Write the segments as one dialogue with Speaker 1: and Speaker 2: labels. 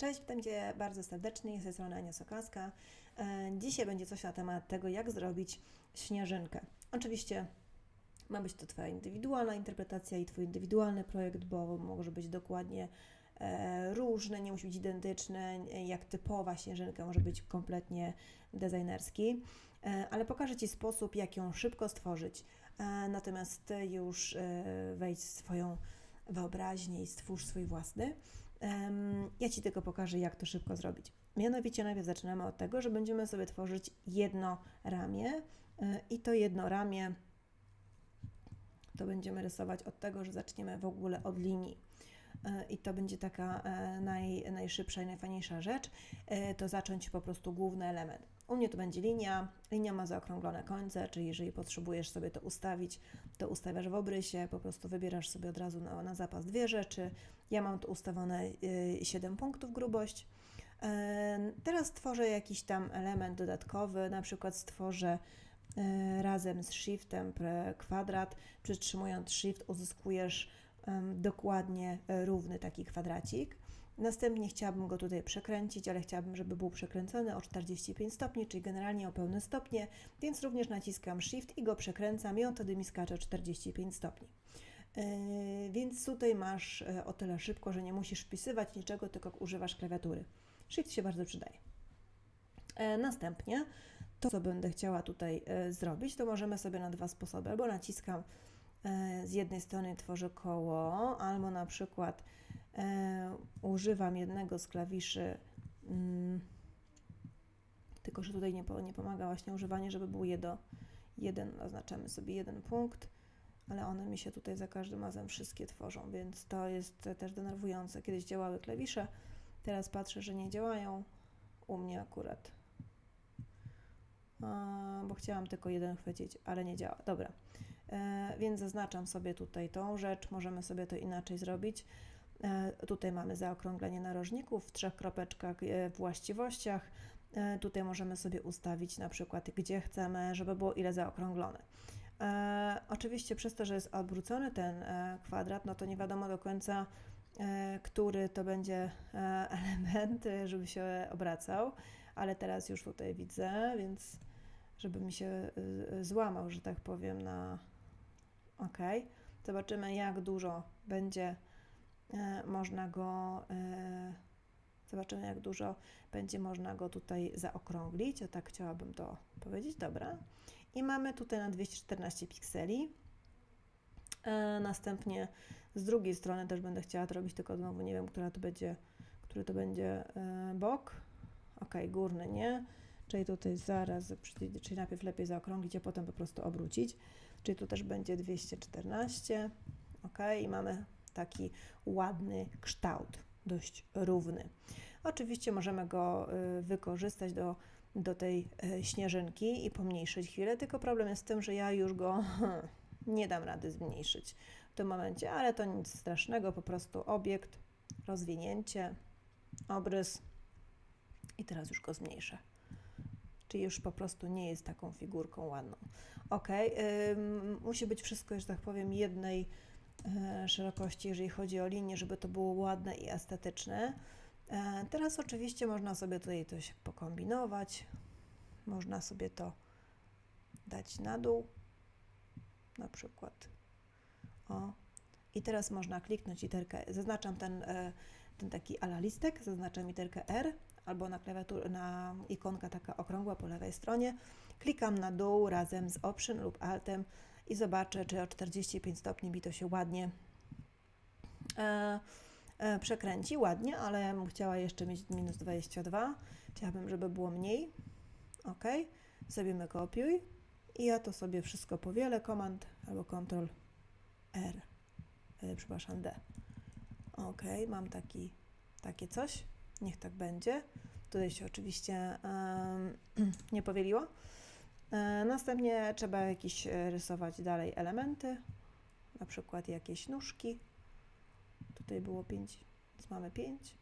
Speaker 1: Cześć, witam Cię bardzo serdecznie, jestem strony Ania Sokalska. E, Dzisiaj będzie coś na temat tego, jak zrobić śnieżynkę. Oczywiście ma być to Twoja indywidualna interpretacja i Twój indywidualny projekt, bo może być dokładnie e, różny, nie musi być identyczny, jak typowa śnieżynka, może być kompletnie designerski, E, ale pokażę Ci sposób, jak ją szybko stworzyć. E, Natomiast Ty już e, wejdź w swoją wyobraźnię i stwórz swój własny. Ja Ci tylko pokażę, jak to szybko zrobić. Mianowicie najpierw zaczynamy od tego, że będziemy sobie tworzyć jedno ramię e, i to jedno ramię to będziemy rysować od tego, że zaczniemy w ogóle od linii. E, I to będzie taka e, naj, najszybsza i najfajniejsza rzecz, to zacząć po prostu główny element. U mnie to będzie linia, linia ma zaokrąglone końce, czyli jeżeli potrzebujesz sobie to ustawić, to ustawiasz w obrysie, po prostu wybierasz sobie od razu na, na zapas dwie rzeczy. Ja mam tu ustawione y, 7 punktów grubość. E, Teraz stworzę jakiś tam element dodatkowy, na przykład stworzę e, razem z shiftem kwadrat, przytrzymując shift uzyskujesz dokładnie e, równy taki kwadracik. Następnie chciałabym go tutaj przekręcić, ale chciałabym, żeby był przekręcony o 45 stopni, czyli generalnie o pełne stopnie, więc również naciskam Shift i go przekręcam i on wtedy mi skacze 45 stopni. Yy, więc tutaj masz e, o tyle szybko, że nie musisz wpisywać niczego, tylko używasz klawiatury. Shift się bardzo przydaje. E, Następnie to, co będę chciała tutaj e, zrobić, to możemy sobie na dwa sposoby. Albo naciskam e, z jednej strony tworzę koło, albo na przykład e, używam jednego z klawiszy, mm, tylko że tutaj nie, nie pomaga właśnie używanie, żeby był jedno, jeden, oznaczamy sobie jeden punkt, ale one mi się tutaj za każdym razem wszystkie tworzą, więc to jest też denerwujące. Kiedyś działały klawisze, teraz patrzę, że nie działają u mnie akurat. A, bo chciałam tylko jeden chwycić, ale nie działa. Dobra, e, więc zaznaczam sobie tutaj tą rzecz. Możemy sobie to inaczej zrobić. E, tutaj mamy zaokrąglenie narożników w trzech kropeczkach e, właściwościach. E, tutaj możemy sobie ustawić na przykład, gdzie chcemy, żeby było ile zaokrąglone. Oczywiście przez to, że jest odwrócony ten kwadrat, no to nie wiadomo do końca, który to będzie element, żeby się obracał, ale teraz już tutaj widzę, więc żeby mi się złamał, że tak powiem, na OK. Zobaczymy, jak dużo będzie można go. e, Zobaczymy, jak dużo będzie można go tutaj zaokrąglić. O tak chciałabym to powiedzieć. Dobra. I mamy tutaj na 214 pikseli. E, Następnie z drugiej strony też będę chciała to robić, tylko znowu nie wiem, która to będzie, który to będzie e, bok. Ok, górny nie. Czyli tutaj zaraz, czyli najpierw lepiej zaokrąglić, a potem po prostu obrócić. Czyli tu też będzie 214. Ok, i mamy taki ładny kształt, dość równy. Oczywiście możemy go y, wykorzystać do, do tej y, śnieżynki i pomniejszyć chwilę, tylko problem jest w tym, że ja już go nie dam rady zmniejszyć w tym momencie, ale to nic strasznego, po prostu obiekt, rozwinięcie, obrys i teraz już go zmniejszę. Czyli już po prostu nie jest taką figurką ładną. Ok, ym, musi być wszystko, że tak powiem, jednej szerokości, jeżeli chodzi o linię, żeby to było ładne i estetyczne. E, Teraz oczywiście można sobie tutaj coś pokombinować. Można sobie to dać na dół, na przykład. O. I teraz można kliknąć literkę. Zaznaczam ten, e, ten taki ala listek, zaznaczam literkę R albo na klawiaturę, na ikonka taka okrągła po lewej stronie. Klikam na dół razem z Option lub Altem i zobaczę, czy o 45 stopni mi to się ładnie e, e, przekręci. Ładnie, ale ja bym chciała jeszcze mieć minus 22. Chciałabym, żeby było mniej. OK. Zrobimy kopiuj. I ja to sobie wszystko powielę. Command albo Ctrl R. E, przepraszam, D. OK, mam taki, takie coś. Niech tak będzie. Tutaj się oczywiście em, nie powieliło. E, następnie trzeba jakieś e, rysować dalej elementy, na przykład jakieś nóżki. Tutaj było 5, więc mamy 5.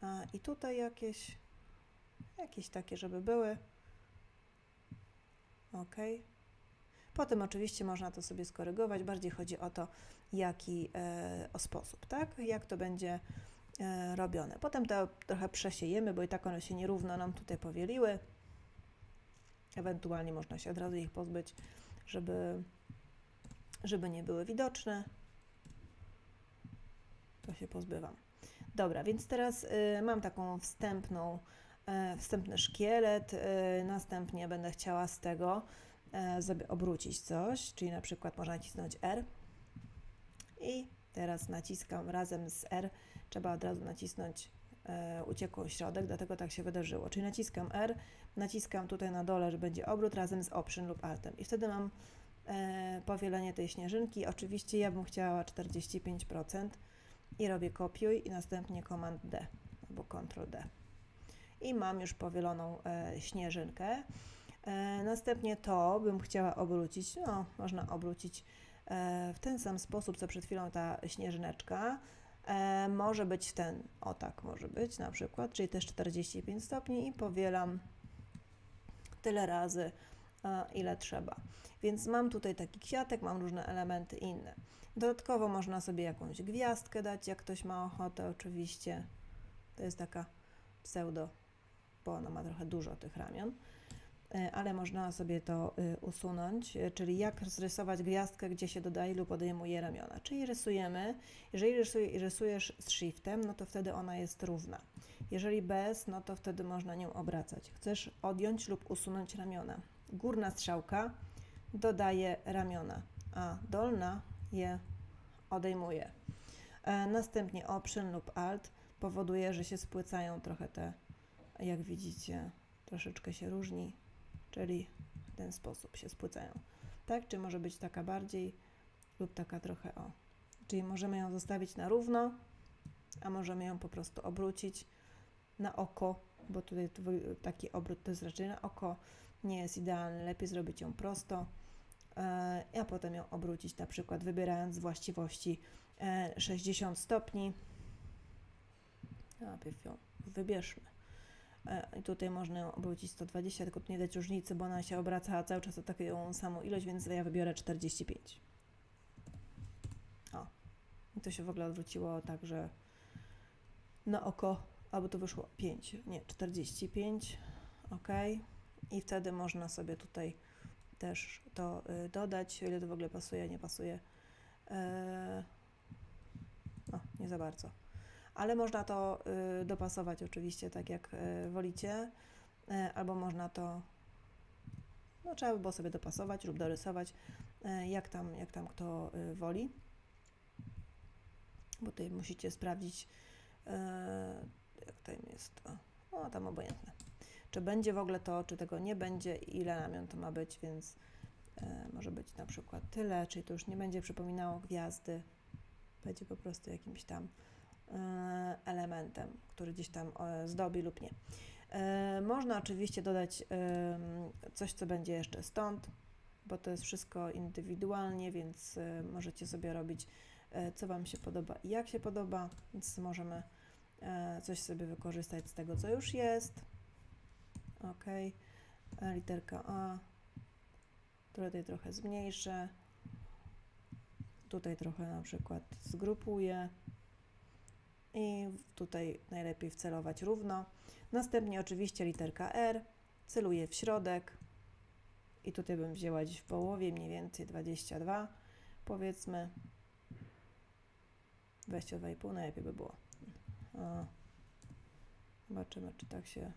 Speaker 1: A, I tutaj jakieś, jakieś takie, żeby były. OK. Potem oczywiście można to sobie skorygować. Bardziej chodzi o to, jaki e, o sposób, tak? Jak to będzie robione. Potem to trochę przesiejemy, bo i tak one się nierówno nam tutaj powieliły. Ewentualnie można się od razu ich pozbyć, żeby, żeby nie były widoczne. To się pozbywam. Dobra, więc teraz y, mam taką wstępną, e, wstępny szkielet. y, następnie będę chciała z tego sobie obrócić coś, czyli na przykład można nacisnąć R i teraz naciskam razem z R, trzeba od razu nacisnąć e, uciekło środek, dlatego tak się wydarzyło. Czyli naciskam R, naciskam tutaj na dole, że będzie obrót razem z Option lub Altem i wtedy mam e, powielenie tej śnieżynki. Oczywiście ja bym chciała 45% i robię kopiuj i następnie Command D albo Ctrl D. I mam już powieloną e, śnieżynkę. Następnie to bym chciała obrócić, no można obrócić w ten sam sposób, co przed chwilą ta śnieżyneczka. E, może być ten, o tak może być na przykład, czyli też 45 stopni i powielam tyle razy, e, ile trzeba. Więc mam tutaj taki kwiatek, mam różne elementy inne. Dodatkowo można sobie jakąś gwiazdkę dać, jak ktoś ma ochotę, oczywiście. To jest taka pseudo, bo ona ma trochę dużo tych ramion, ale można sobie to y, usunąć, e, czyli jak zrysować gwiazdkę, gdzie się dodaje lub odejmuje ramiona. Czyli rysujemy, jeżeli rysuj, rysujesz z shiftem, no to wtedy ona jest równa. Jeżeli bez, no to wtedy można nią obracać. Chcesz odjąć lub usunąć ramiona. Górna strzałka dodaje ramiona, a dolna je odejmuje. E, następnie Option lub Alt powoduje, że się spłycają trochę te, jak widzicie, troszeczkę się różni, czyli w ten sposób się spłycają. Tak? Czy może być taka bardziej lub taka trochę o. Czyli możemy ją zostawić na równo, a możemy ją po prostu obrócić na oko, bo tutaj taki obrót to jest raczej na oko, nie jest idealny, lepiej zrobić ją prosto, e, a potem ją obrócić, na przykład wybierając właściwości e, 60 stopni. Najpierw ją wybierzmy. E, I tutaj można obrócić 120, tylko tu nie dać różnicy, bo ona się obraca cały czas o taką samą ilość, więc ja wybiorę 45. O. I to się w ogóle odwróciło tak, że na oko, albo to wyszło 5, nie, 45. Ok. I wtedy można sobie tutaj też to y, dodać, o ile to w ogóle pasuje, nie pasuje. E, no, nie za bardzo. Ale można to y, dopasować oczywiście tak jak y, wolicie, e, albo można to, no trzeba by było sobie dopasować lub dorysować, jak tam, jak tam kto y, woli. Bo tutaj musicie sprawdzić, jak tam jest, o, o tam obojętne. Czy będzie w ogóle to, czy tego nie będzie, ile ramion to ma być, więc może być na przykład tyle, czyli to już nie będzie przypominało gwiazdy, będzie po prostu jakimś tam elementem, który gdzieś tam e, zdobi lub nie. E, Można oczywiście dodać coś, co będzie jeszcze stąd, bo to jest wszystko indywidualnie, więc e, możecie sobie robić, e, co Wam się podoba i jak się podoba, więc możemy e, coś sobie wykorzystać z tego, co już jest. Ok, E, literka A, tutaj trochę zmniejszę, tutaj trochę na przykład zgrupuję i tutaj najlepiej wcelować równo. Następnie oczywiście literka R, celuję w środek i tutaj bym wzięła gdzieś w połowie, mniej więcej 22 powiedzmy. 22,5 najlepiej by było. O. Zobaczymy, czy tak się...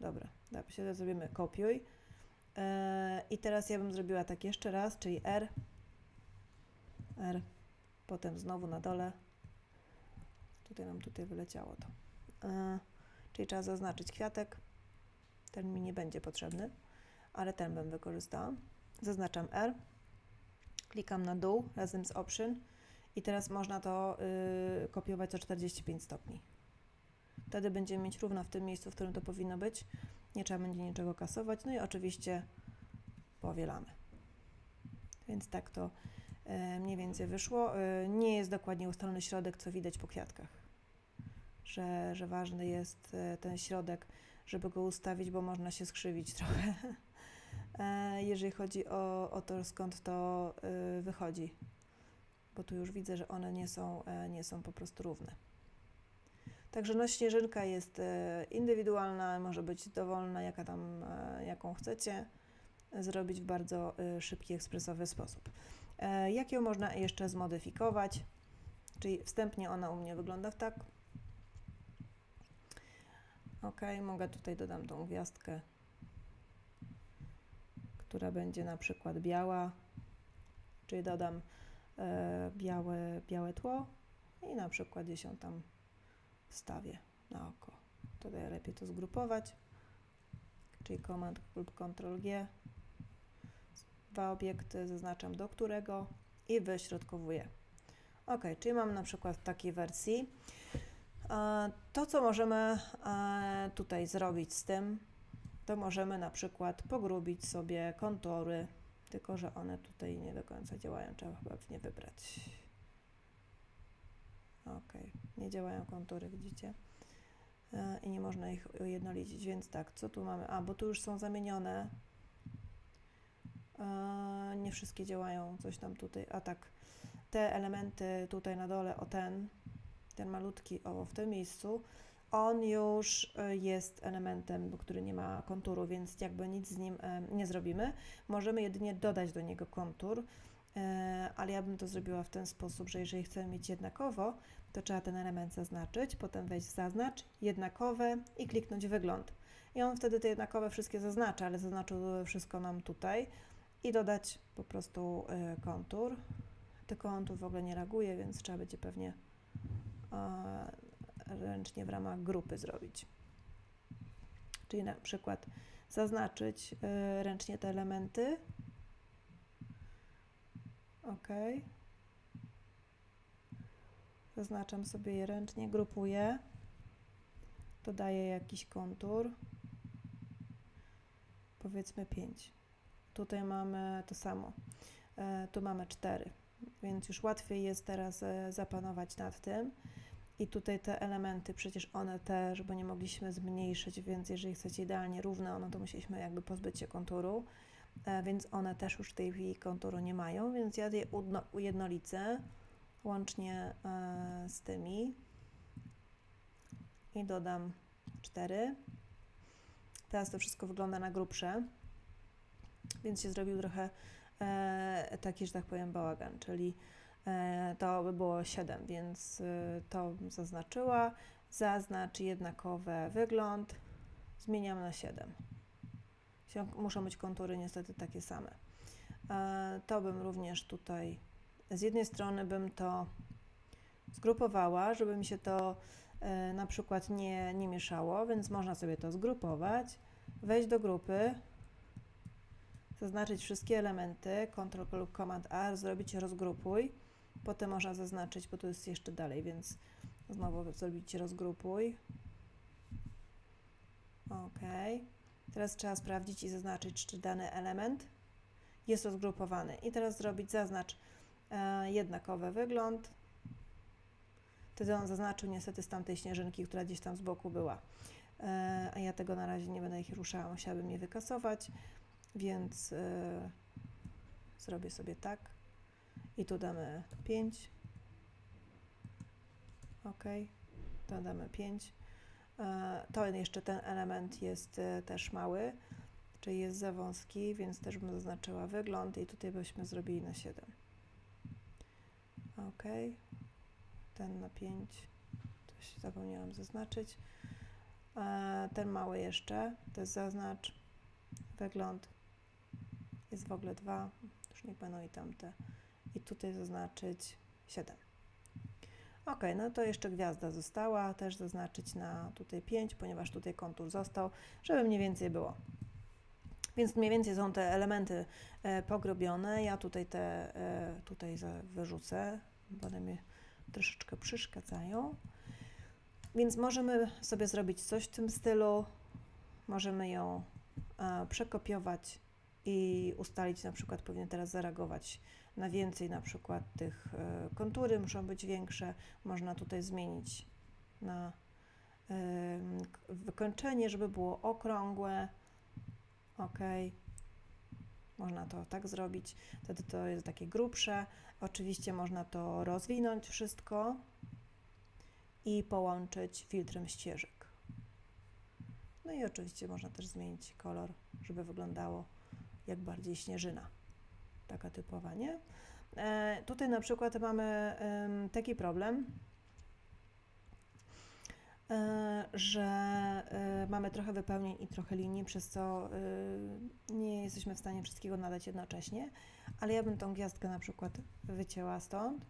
Speaker 1: Dobra, dobra się zrobimy kopiuj. E, I teraz ja bym zrobiła tak jeszcze raz, czyli R, R, potem znowu na dole. Tutaj nam tutaj wyleciało to. E, czyli trzeba zaznaczyć kwiatek. Ten mi nie będzie potrzebny, ale ten bym wykorzystała. Zaznaczam R, klikam na dół razem z Option i teraz można to y, kopiować o 45 stopni. Wtedy będziemy mieć równo w tym miejscu, w którym to powinno być. Nie trzeba będzie niczego kasować. No i oczywiście powielamy. Więc tak to mniej więcej wyszło. E, Nie jest dokładnie ustalony środek, co widać po kwiatkach. Że, że ważny jest e, ten środek, żeby go ustawić, bo można się skrzywić trochę. E, Jeżeli chodzi o, o to, skąd to e, wychodzi. Bo tu już widzę, że one nie są, e, nie są po prostu równe. Także no, śnieżynka jest e, indywidualna, może być dowolna, jaka tam, e, jaką chcecie zrobić w bardzo e, szybki, ekspresowy sposób. E, Jak ją można jeszcze zmodyfikować? Czyli wstępnie ona u mnie wygląda w tak. Ok, mogę tutaj dodam tą gwiazdkę, która będzie na przykład biała, czyli dodam e, białe, białe tło i na przykład gdzieś ją tam wstawię na oko. Tutaj lepiej to zgrupować, czyli Command Ctrl G. Dwa obiekty zaznaczam do którego i wyśrodkowuję. Ok, czyli mam na przykład w takiej wersji. E, To, co możemy e, tutaj zrobić z tym, to możemy na przykład pogrubić sobie kontury, tylko że one tutaj nie do końca działają, trzeba chyba nie wybrać. Ok, nie działają kontury, widzicie? E, I nie można ich ujednolicić, więc tak, co tu mamy? A, bo tu już są zamienione. Wszystkie działają, coś tam tutaj. A tak, te elementy tutaj na dole, o ten, ten malutki, o w tym miejscu, on już e, jest elementem, który nie ma konturu, więc jakby nic z nim e, nie zrobimy. Możemy jedynie dodać do niego kontur, e, ale ja bym to zrobiła w ten sposób, że jeżeli chcemy mieć jednakowo, to trzeba ten element zaznaczyć, potem wejść w zaznacz, jednakowe i kliknąć wygląd. I on wtedy te jednakowe wszystkie zaznacza, ale zaznaczył wszystko nam tutaj i dodać po prostu e, kontur. Tylko on tu w ogóle nie reaguje, więc trzeba będzie pewnie e, ręcznie w ramach grupy zrobić. Czyli na przykład zaznaczyć e, ręcznie te elementy. OK. Zaznaczam sobie je ręcznie, grupuję. Dodaję jakiś kontur. Powiedzmy 5. Tutaj mamy to samo. E, tu mamy 4, więc już łatwiej jest teraz e, zapanować nad tym. I tutaj te elementy, przecież one też, bo nie mogliśmy zmniejszyć, więc jeżeli chcecie idealnie równe, no to musieliśmy jakby pozbyć się konturu, e, więc one też już tej konturu nie mają, więc ja je ujednolicę łącznie z tymi i dodam 4. Teraz to wszystko wygląda na grubsze, więc się zrobił trochę e, taki, że tak powiem, bałagan, czyli e, to by było 7, więc e, to zaznaczyła. Zaznacz jednakowe wygląd, zmieniam na 7. Się- Muszą być kontury niestety takie same. E, to bym również tutaj, z jednej strony bym to zgrupowała, żeby mi się to e, na przykład nie, nie mieszało, więc można sobie to zgrupować, wejść do grupy, zaznaczyć wszystkie elementy, Ctrl lub Command A, zrobić rozgrupuj, potem można zaznaczyć, bo tu jest jeszcze dalej, więc znowu zrobić rozgrupuj. OK. Teraz trzeba sprawdzić i zaznaczyć, czy dany element jest rozgrupowany. I teraz zrobić zaznacz e, jednakowy wygląd. Wtedy on zaznaczył niestety z tamtej śnieżynki, która gdzieś tam z boku była. E, a ja tego na razie nie będę ich ruszała, musiałabym je wykasować, więc e, zrobię sobie tak. I tu damy 5. OK. Dodamy 5. E, to jeszcze ten element jest e, też mały, czyli jest za wąski, więc też bym zaznaczyła wygląd i tutaj byśmy zrobili na 7. OK. Ten na 5. Coś zapomniałam zaznaczyć. E, ten mały jeszcze, to jest zaznacz, wygląd. Jest w ogóle 2, już niech będą i tamte. I tutaj zaznaczyć 7. Ok, no to jeszcze gwiazda została, też zaznaczyć na tutaj 5, ponieważ tutaj kontur został, żeby mniej więcej było. Więc mniej więcej są te elementy e, pogrobione. Ja tutaj te e, tutaj wyrzucę, bo one mnie troszeczkę przeszkadzają. Więc możemy sobie zrobić coś w tym stylu. Możemy ją e, przekopiować i ustalić, na przykład powinien teraz zareagować na więcej, na przykład tych e, kontury muszą być większe. Można tutaj zmienić na wykończenie, żeby było okrągłe. Ok. Można to tak zrobić. Wtedy to jest takie grubsze. Oczywiście można to rozwinąć wszystko. i połączyć filtrem ścieżek. No i oczywiście można też zmienić kolor, żeby wyglądało jak bardziej śnieżyna. Taka typowa, nie? E, tutaj na przykład mamy em, taki problem, e, że e, mamy trochę wypełnień i trochę linii, przez co e, nie jesteśmy w stanie wszystkiego nadać jednocześnie, ale ja bym tą gwiazdkę na przykład wycięła stąd.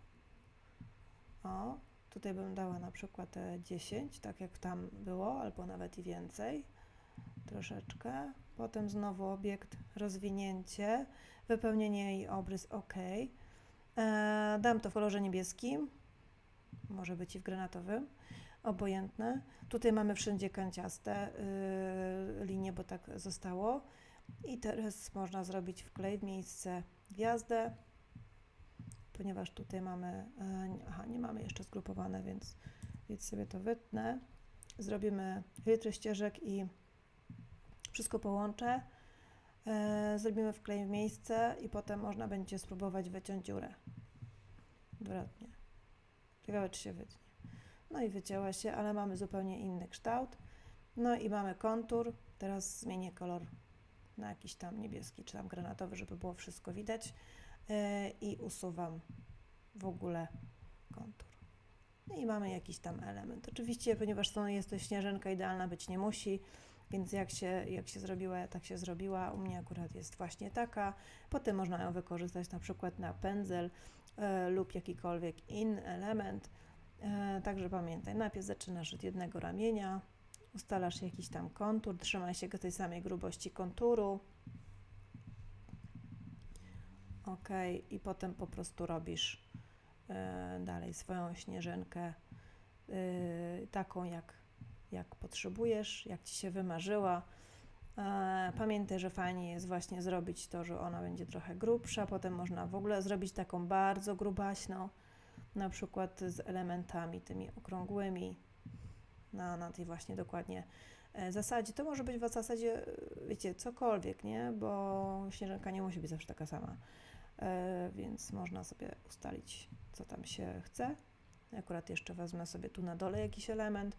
Speaker 1: O, tutaj bym dała na przykład e, 10, tak jak tam było, albo nawet i więcej. Troszeczkę. Potem znowu obiekt, rozwinięcie, wypełnienie i obrys OK. E, dam to w kolorze niebieskim, może być i w granatowym, obojętne. Tutaj mamy wszędzie kanciaste y, linie, bo tak zostało. I teraz można zrobić wklej w miejsce gwiazdę, ponieważ tutaj mamy, nie- aha, nie mamy jeszcze zgrupowane, więc, więc sobie to wytnę. Zrobimy filtry ścieżek i wszystko połączę. E, zrobimy wklej w miejsce i potem można będzie spróbować wyciąć dziurę. Odwrotnie. Ciekawe, czy się wytnie. No i wycięła się, ale mamy zupełnie inny kształt. No i mamy kontur. Teraz zmienię kolor na jakiś tam niebieski, czy tam granatowy, żeby było wszystko widać. E, I usuwam w ogóle kontur. No i mamy jakiś tam element. Oczywiście, ponieważ jest to śnieżynka idealna być nie musi, więc jak się, jak się zrobiła, tak się zrobiła. U mnie akurat jest właśnie taka. Potem można ją wykorzystać na przykład na pędzel e, lub jakikolwiek inny element. E, także pamiętaj, najpierw zaczynasz od jednego ramienia, ustalasz jakiś tam kontur, trzymaj się tej samej grubości konturu. Ok, i potem po prostu robisz e, dalej swoją śnieżynkę e, taką, jak, jak potrzebujesz, jak ci się wymarzyła. E, Pamiętaj, że fajnie jest właśnie zrobić to, że ona będzie trochę grubsza, potem można w ogóle zrobić taką bardzo grubaśną, na przykład z elementami tymi okrągłymi, na, na tej właśnie dokładnie e, zasadzie. To może być w zasadzie, e, wiecie, cokolwiek, nie? Bo śnieżynka nie musi być zawsze taka sama, więc można sobie ustalić, co tam się chce. Akurat jeszcze wezmę sobie tu na dole jakiś element,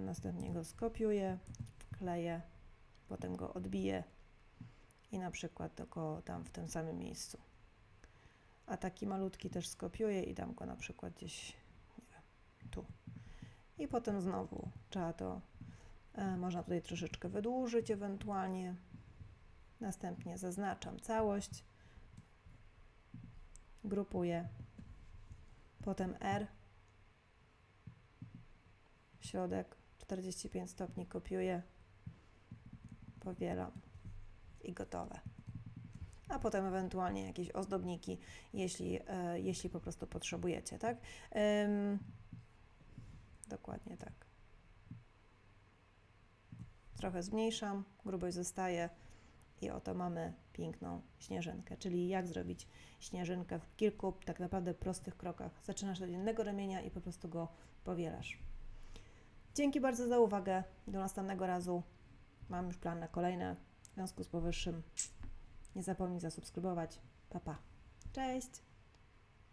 Speaker 1: następnie go skopiuję, wkleję, potem go odbiję i na przykład go tam w tym samym miejscu. A taki malutki też skopiuję i dam go na przykład gdzieś, wiem, tu. I potem znowu trzeba to, e, można tutaj troszeczkę wydłużyć ewentualnie. Następnie zaznaczam całość, grupuję, potem R, środek 45 stopni kopiuję, powielam i gotowe. A potem ewentualnie jakieś ozdobniki, jeśli, e, jeśli po prostu potrzebujecie, tak? Dokładnie tak. Trochę zmniejszam, grubość zostaje i oto mamy piękną śnieżynkę. Czyli jak zrobić śnieżynkę w kilku tak naprawdę prostych krokach. Zaczynasz od jednego ramienia i po prostu go powielasz. Dzięki bardzo za uwagę. Do następnego razu. Mam już plan na kolejne. W związku z powyższym nie zapomnij zasubskrybować. Pa, pa. Cześć!